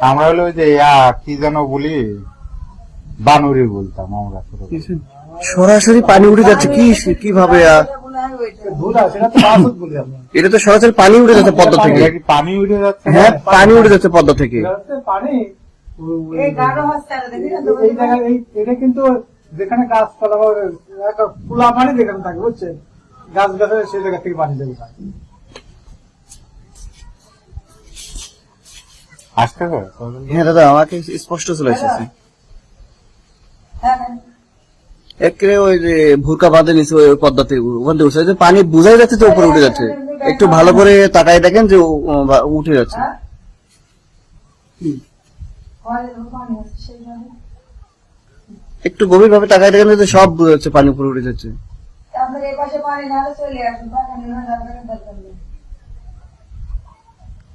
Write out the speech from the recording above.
আমরা হলো যে কি যেন বলি? বানুরি বলতাম আমরা সরাসরি পানি উঠে যাচ্ছে কি কীভাবে আহ, ধুলা সেটা তো বাসুদ বলি আমরা এটা তো সরাসরি পানি উঠে যাচ্ছে পদ্মা থেকে। পানি উঠে যাচ্ছে? হ্যাঁ পানি উঠে যাচ্ছে পদ্মা থেকে। এটা পানি। কিন্তু যেখানে গাছপালা একটা খোলা পানি যেখানে থাকে বুঝছেন? গাছ গাছে সেই জায়গা থেকে পানি দেবে আসতে হ্যাঁ দাদা আমাকে স্পষ্ট চলে এসেছে হ্যাঁ ওই যে ভুরকা বাঁধে নিচে ওই পদ্মাতে ওখান থেকে উঠছে। পানি বোঝাই যাচ্ছে যে উপরে উঠে যাচ্ছে। একটু ভালো করে তাকায় দেখেন যে উঠে যাচ্ছে। হ্যাঁ। একটু গভীর ভাবে তাকায় দেখেন যে সব বোঝা যাচ্ছে পানি উপরে উঠে যাচ্ছে।